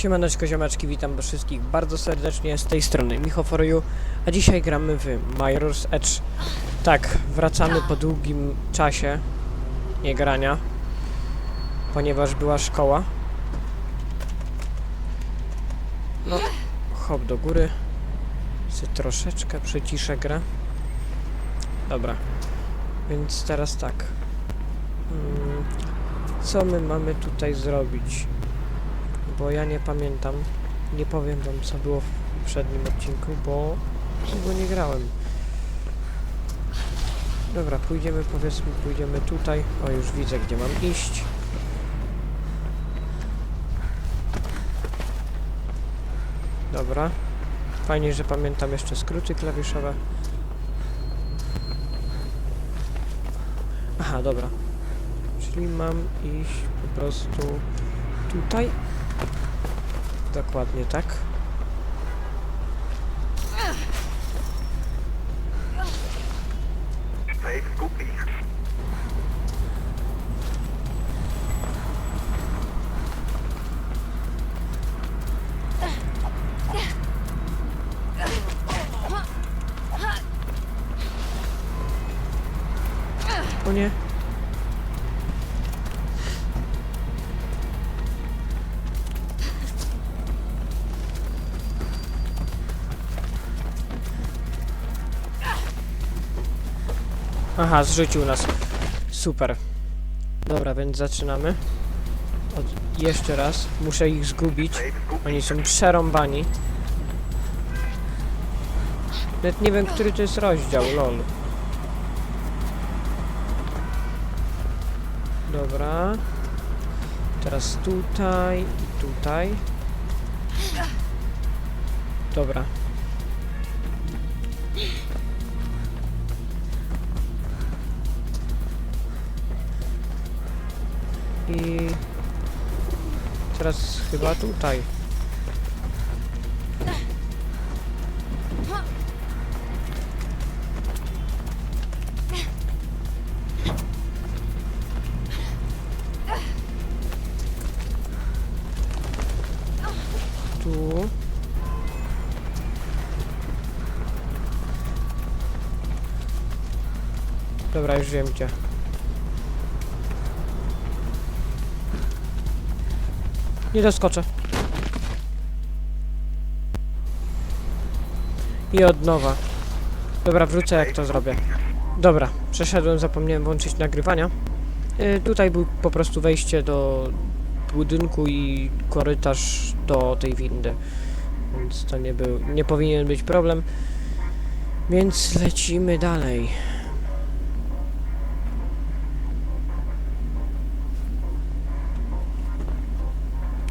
Siemaneczko ziomeczki, witam wszystkich bardzo serdecznie z tej strony Micho a dzisiaj gramy w Mirror's Edge. Tak, wracamy po długim czasie nie grania, ponieważ była szkoła. No, hop do góry, sobie troszeczkę przyciszę grę. Dobra, więc teraz tak. Mm, co my mamy tutaj zrobić? Bo ja nie pamiętam. Nie powiem wam co było w poprzednim odcinku, bo długo nie grałem. Dobra, pójdziemy powiedzmy, pójdziemy tutaj. O, już widzę gdzie mam iść. Dobra. Fajnie, że pamiętam jeszcze skróty klawiszowe. Aha, dobra. Czyli mam iść po prostu tutaj. Dokładnie tak. O nie. Aha, zrzucił nas. Super. Dobra, więc zaczynamy. Od, jeszcze raz. Muszę ich zgubić. Oni są przerąbani. Nawet nie wiem, który to jest rozdział, lol. Dobra. Teraz tutaj i tutaj. Dobra. Teraz chyba tutaj. Tu. Dobra, już wiem gdzie. Nie doskoczę. I od nowa. Dobra, wrócę jak to zrobię. Dobra, przeszedłem, zapomniałem włączyć nagrywania. Y, tutaj był po prostu wejście do budynku i korytarz do tej windy. Więc to nie był, nie powinien być problem. Więc lecimy dalej.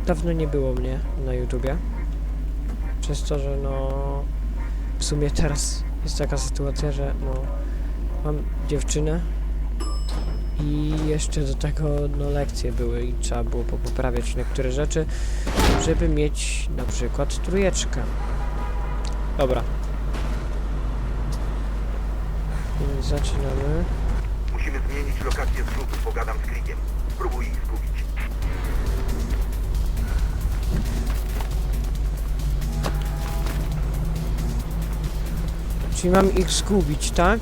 Dawno nie było mnie na YouTubie. Przez to, że no w sumie teraz jest taka sytuacja, że no mam dziewczynę i jeszcze do tego no lekcje były i trzeba było poprawiać niektóre rzeczy, żeby mieć na przykład trójeczkę. Dobra. Zaczynamy. Musimy zmienić lokację zrzutu. Pogadam z Krigiem. Spróbuj ich zgubić. Czyli mam ich zgubić, tak?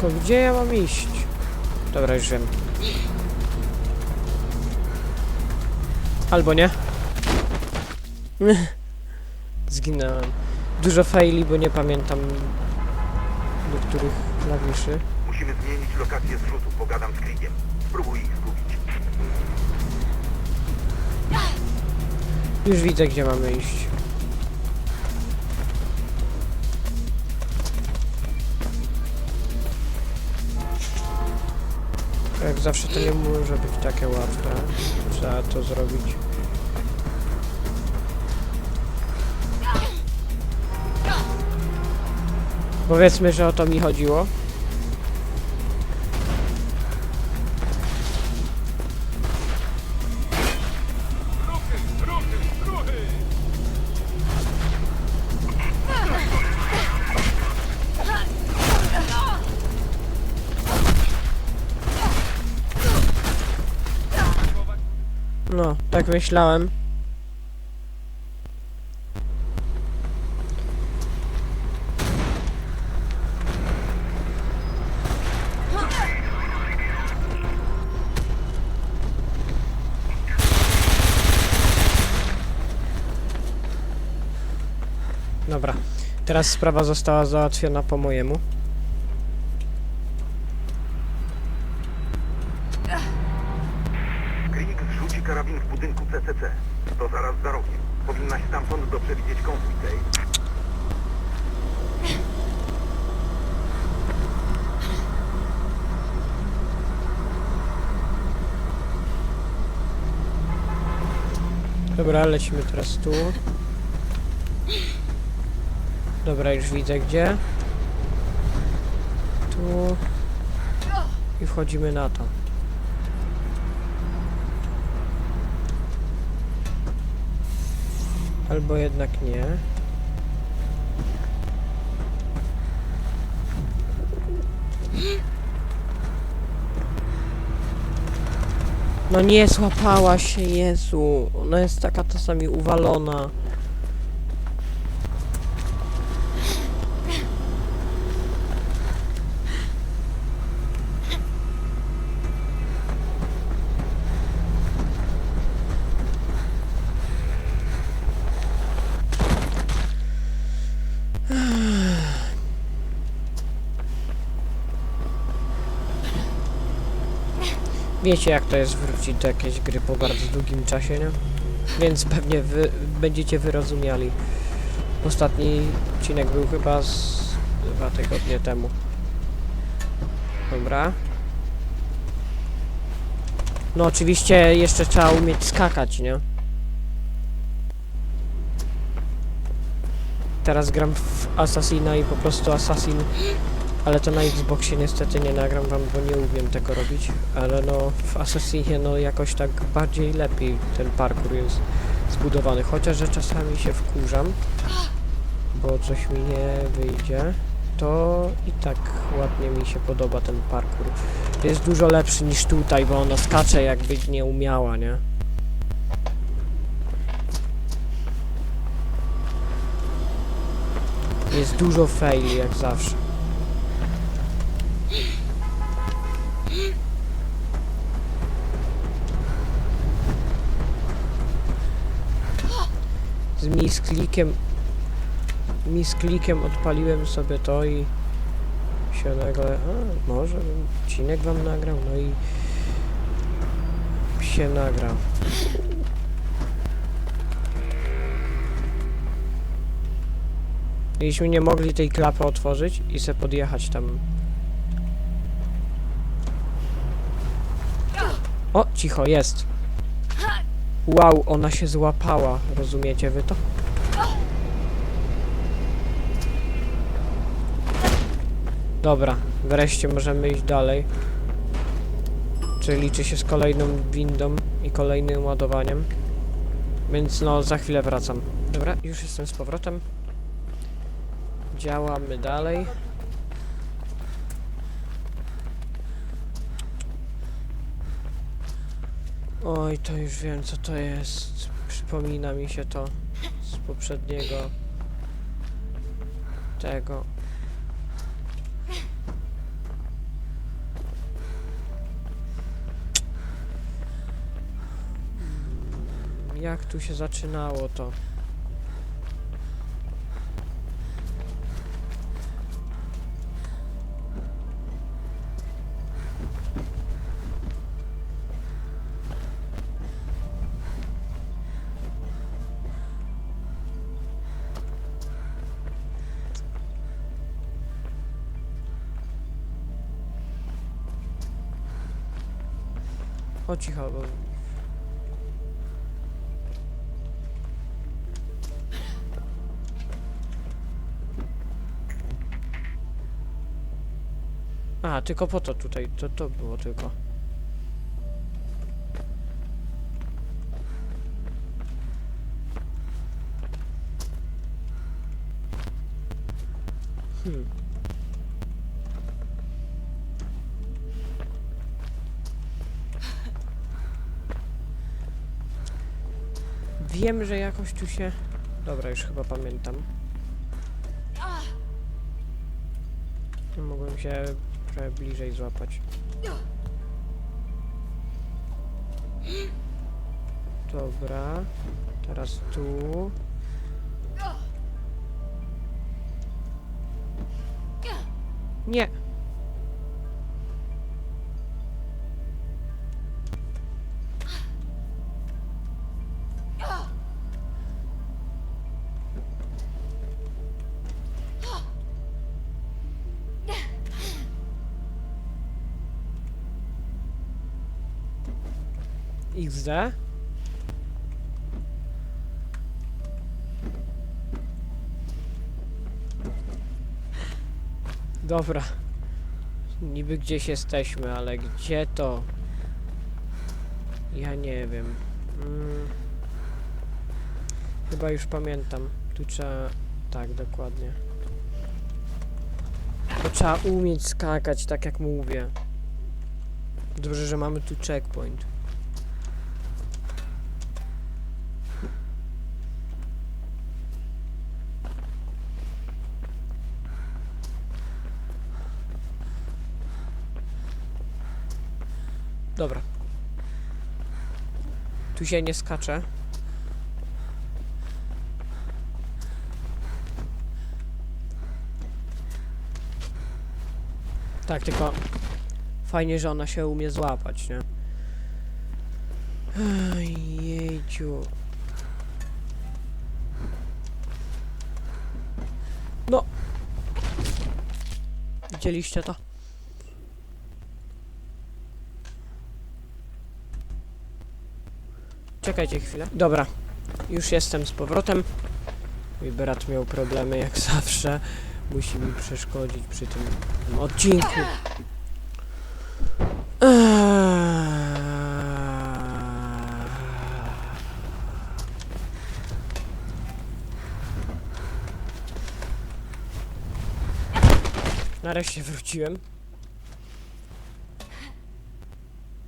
Tylko gdzie ja mam iść? Dobra, już wiem. Albo nie. Zginąłem. Dużo faili, bo nie pamiętam niektórych klawiszy. Musimy zmienić lokację zrzutu. Pogadam z Krigiem. Spróbuj ich zgubić. Już widzę, gdzie mamy iść. Jak zawsze to nie może być takie łatwe. Trzeba to zrobić. Powiedzmy, że o to mi chodziło. No, tak myślałem. Teraz sprawa została załatwiona po mojemu. Krik zrzuci karabin w budynku CCC. To zaraz za rogiem. Powinnaś stamtąd dobrze widzieć konwój tej. Dobra, lecimy teraz tu. Dobra, już widzę gdzie. Tu. I wchodzimy na to. Albo jednak nie. No nie złapała się, Jezu. Ona jest taka czasami uwalona. Wiecie jak to jest wrócić do jakiejś gry po bardzo długim czasie, nie? Więc pewnie wy będziecie wyrozumiali. Ostatni odcinek był chyba z dwa tygodnie temu. Dobra. No oczywiście jeszcze trzeba umieć skakać, nie? Teraz gram w Assassina i po prostu Assassin ale to na Xboxie niestety nie nagram wam, bo nie umiem tego robić. Ale no w Assassinie no jakoś tak bardziej lepiej ten parkour jest zbudowany. Chociaż, że czasami się wkurzam, bo coś mi nie wyjdzie, to i tak ładnie mi się podoba ten parkour. Jest dużo lepszy niż tutaj, bo ona skacze jakby nie umiała, nie? Jest dużo faili jak zawsze. Z misklikiem misklikiem odpaliłem sobie to i się nagle, a może odcinek wam nagrał, no i się nagrał. Gdybyśmy nie mogli tej klapy otworzyć i se podjechać tam. O, cicho, jest. Wow, ona się złapała, rozumiecie wy to? Dobra, wreszcie możemy iść dalej. Czyli liczy się z kolejną windą i kolejnym ładowaniem. Więc no, za chwilę wracam. Dobra, już jestem z powrotem. Działamy dalej. Oj, to już wiem co to jest. Przypomina mi się to z poprzedniego tego. Jak tu się zaczynało to? O cicho, bo... A, tylko po to tutaj, to, to było tylko. Hmm. Wiem, że jakoś tu się... Dobra, już chyba pamiętam. Mogłem się trochę bliżej złapać. Dobra. Teraz tu. Nie. XD. Dobra. Niby gdzieś jesteśmy, ale gdzie to? Ja nie wiem. Mm. Chyba już pamiętam. Tu trzeba... Tak, dokładnie. To trzeba umieć skakać, tak jak mówię. Dobrze, że mamy tu checkpoint. Dobra. Tu się nie skacze. Tak, tylko fajnie, że ona się umie złapać, nie? Ej, Jejciu. No. Widzieliście to? Czekajcie chwilę. Dobra, już jestem z powrotem. Mój brat miał problemy jak zawsze. Musi mi przeszkodzić przy tym, tym odcinku. Nareszcie wróciłem.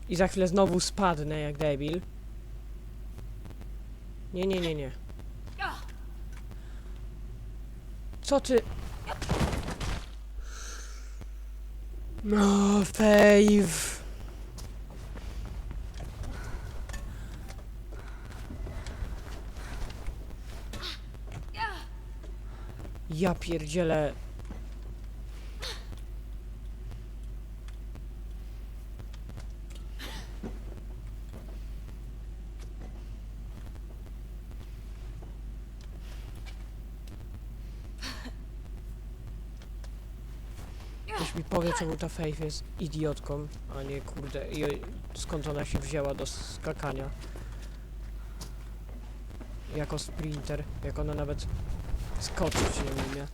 I za chwilę znowu spadnę jak debil. Nie, nie, nie, nie. Co ty? No, Fave. Ja pierdzielę. Ktoś mi powie, czemu ta Faith jest idiotką, a nie kurde, i skąd ona się wzięła do skakania. Jako sprinter, jak ona nawet skoczyć nie umie.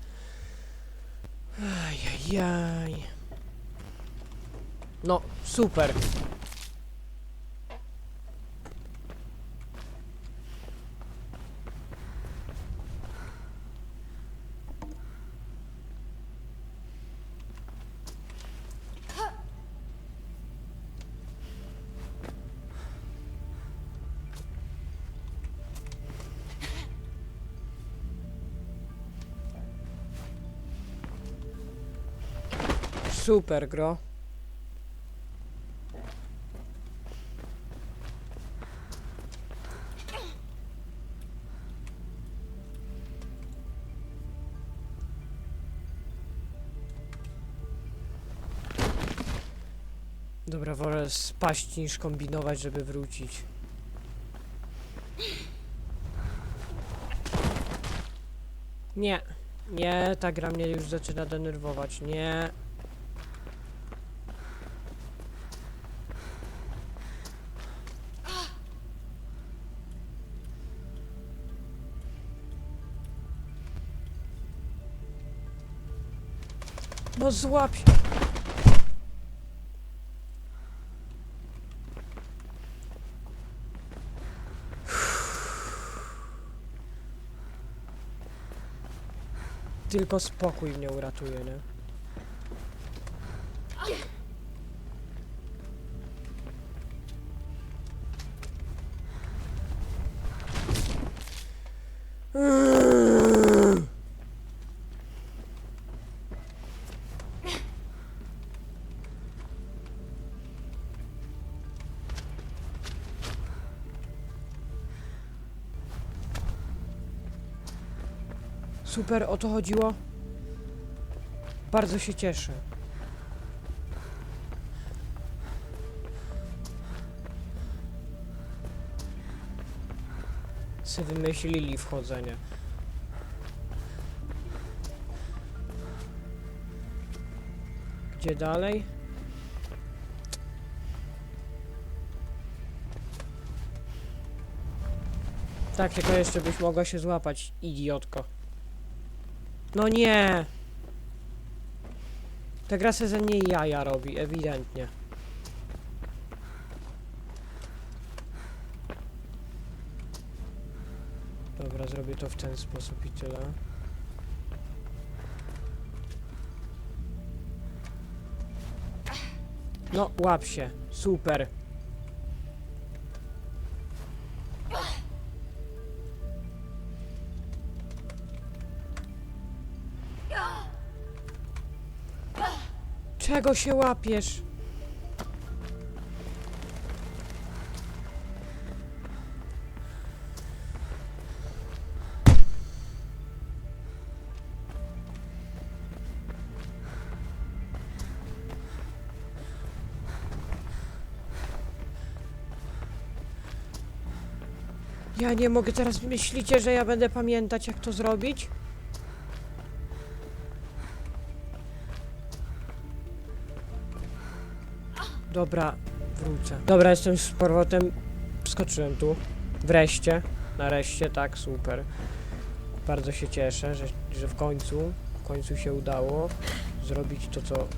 Ajajaj. No, super. Super, gro. Dobra, wolę spaść niż kombinować, żeby wrócić. Nie, nie, ta gra mnie już zaczyna denerwować. Nie. No złap się. Tylko spokój mnie uratuje, nie? Super, o to chodziło. Bardzo się cieszę. Se wymyślili wchodzenie. Gdzie dalej? Tak, tylko jeszcze byś mogła się złapać, idiotko. No nie! Ta gra se ze mnie jaja robi, ewidentnie. Dobra, zrobię to w ten sposób i tyle. No, łap się. Super. Czego się łapiesz? Ja nie mogę teraz. Myślicie, że ja będę pamiętać, jak to zrobić? Dobra, wrócę. Dobra, jestem z powrotem. Skoczyłem tu. Wreszcie. Nareszcie, tak, super. Bardzo się cieszę, że, że w końcu, w końcu się udało zrobić to, co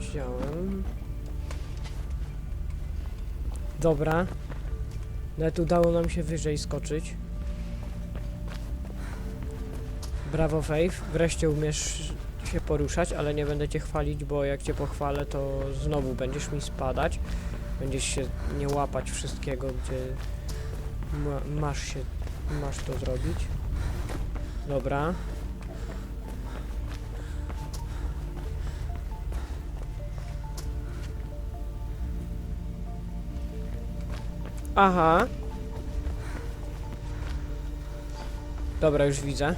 chciałem. Dobra. Nawet udało nam się wyżej skoczyć. Brawo Faith, wreszcie umiesz się poruszać, ale nie będę cię chwalić, bo jak cię pochwalę, to znowu będziesz mi spadać. Będziesz się nie łapać wszystkiego, gdzie ma, masz się, masz to zrobić. Dobra. Aha. Dobra, już widzę.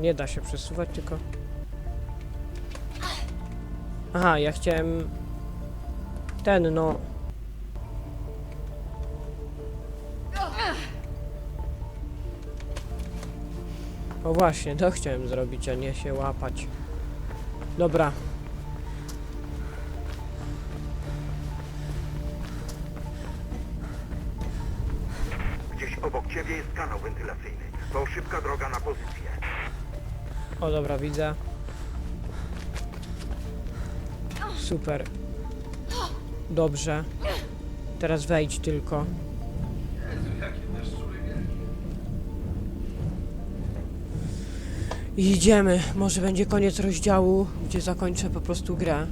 Nie da się przesuwać, tylko... Aha, ja chciałem... Ten, no... O właśnie, to chciałem zrobić, a nie się łapać. Dobra. O, dobra, widzę. Super. Dobrze. Teraz wejdź tylko. I idziemy. Może będzie koniec rozdziału, gdzie zakończę po prostu grę.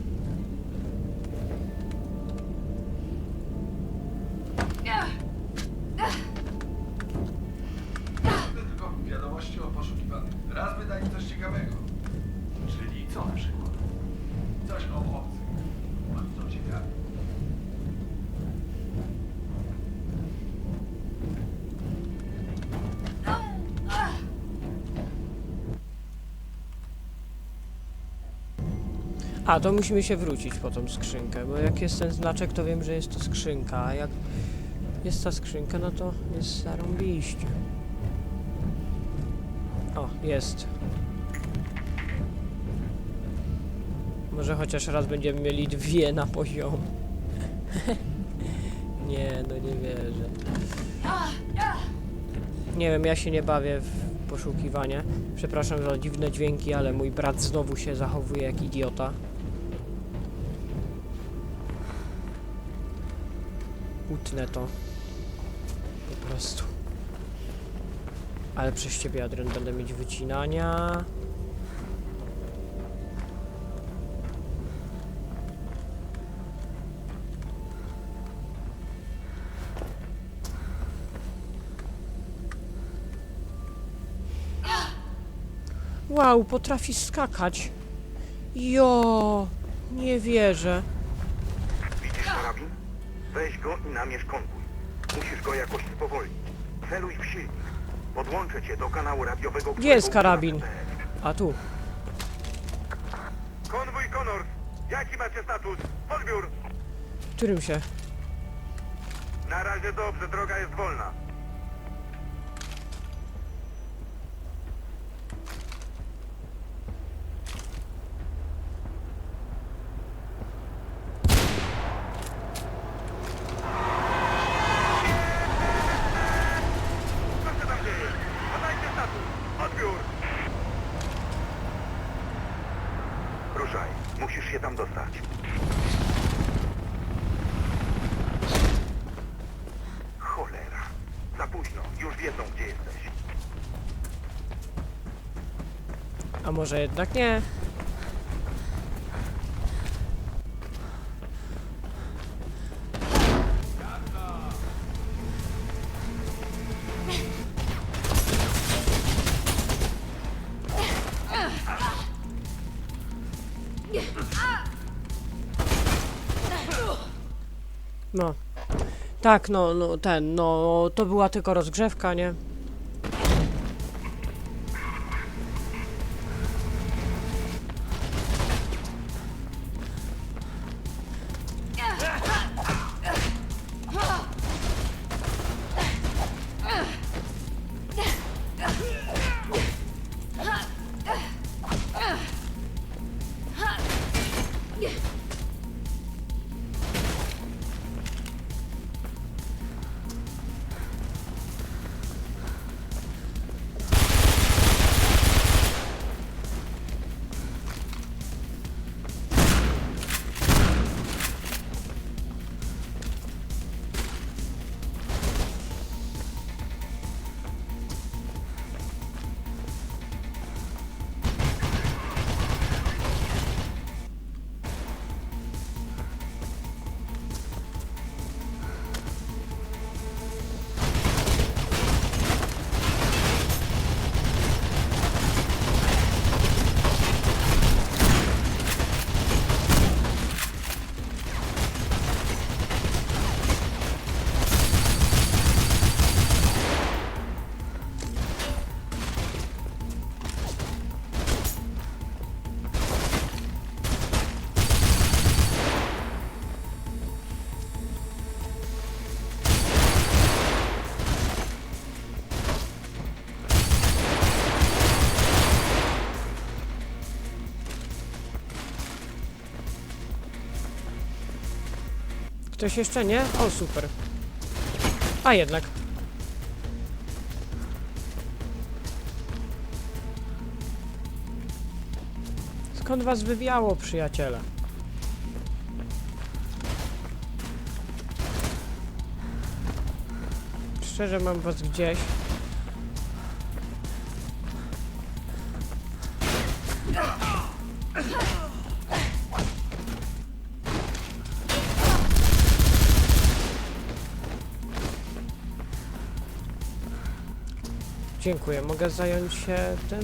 A, to musimy się wrócić po tą skrzynkę, bo jak jest ten znaczek, to wiem, że jest to skrzynka, a jak jest ta skrzynka, no to jest zarąbiście. O, jest. Może chociaż raz będziemy mieli dwie na poziom. nie, no nie wierzę. Nie wiem, ja się nie bawię w poszukiwanie. Przepraszam za dziwne dźwięki, ale mój brat znowu się zachowuje jak idiota. utnę to. Po prostu. Ale przez ciebie, Adrian, będę mieć wycinania. Wow, potrafi skakać. Jo, nie wierzę. Widzisz, co robi? Weź go i namierz konwój. Musisz go jakoś spowolnić. Celuj w silnik. Podłączę cię do kanału radiowego, Gdzie jest karabin? A tu. Konwój Connors! Jaki macie status? Odbiór! Którym się? Na razie dobrze, droga jest wolna. Co się tam dzieje? Podajcie status! Odbiór! Ruszaj, musisz się tam dostać. Cholera. Za późno, już wiedzą gdzie jesteś. A może jednak nie? Tak, no, no, ten, no, to była tylko rozgrzewka, nie? Ktoś jeszcze nie? O, super. A jednak. Skąd was wywiało, przyjaciele? Szczerze mam was gdzieś. Dziękuję. Mogę zająć się tym?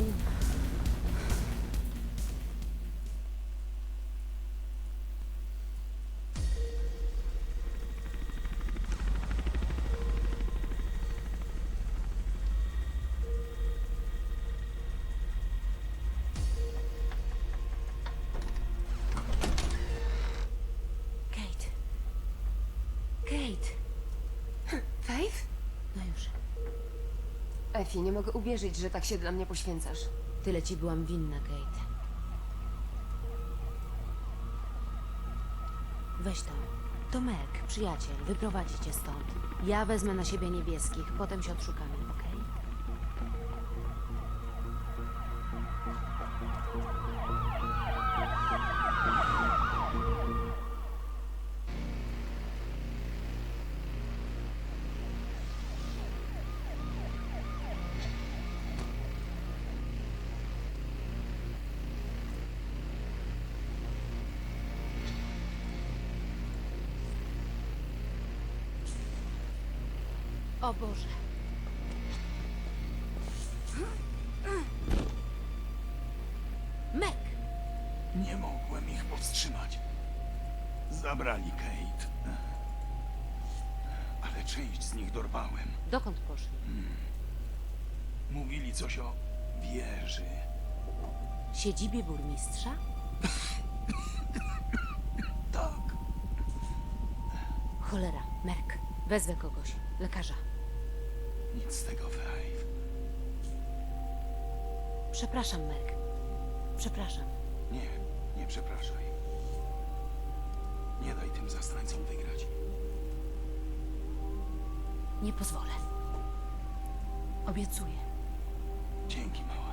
Nie mogę uwierzyć, że tak się dla mnie poświęcasz. Tyle ci byłam winna, Kate. Weź to. To Merk, przyjaciel, wyprowadzi cię stąd. Ja wezmę na siebie niebieskich, potem się odszukamy, okej? Boże. Meg! Nie mogłem ich powstrzymać. Zabrali Kate. Ale część z nich dorwałem. Dokąd poszli? Hmm. Mówili coś o wieży. Siedzibie burmistrza? Tak. Cholera, Merk. Wezwę kogoś. Lekarza. Z tego, Faith. Przepraszam, Merk. Przepraszam. Nie, nie przepraszaj. Nie daj tym zastrańcom wygrać. Nie pozwolę. Obiecuję. Dzięki, mała.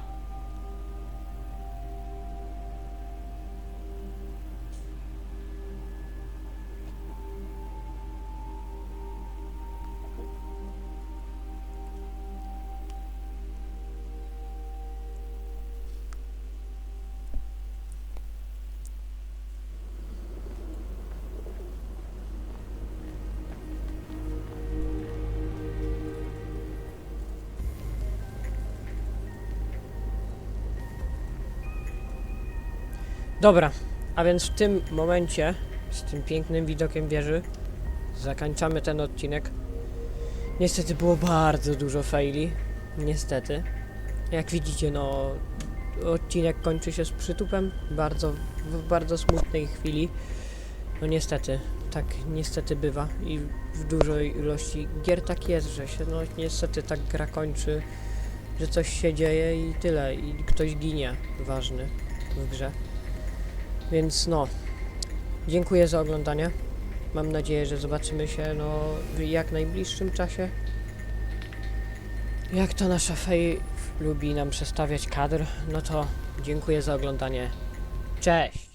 Dobra, a więc w tym momencie, z tym pięknym widokiem wieży, zakończamy ten odcinek. Niestety było bardzo dużo faili. Niestety. Jak widzicie, no odcinek kończy się z przytupem. Bardzo, w bardzo smutnej chwili. No niestety, tak niestety bywa i w dużej ilości gier tak jest, że się no niestety tak gra kończy, że coś się dzieje i tyle i ktoś ginie ważny w grze. Więc no, dziękuję za oglądanie. Mam nadzieję, że zobaczymy się no, w jak najbliższym czasie. Jak to nasza Fej lubi nam przestawiać kadr, no to dziękuję za oglądanie. Cześć!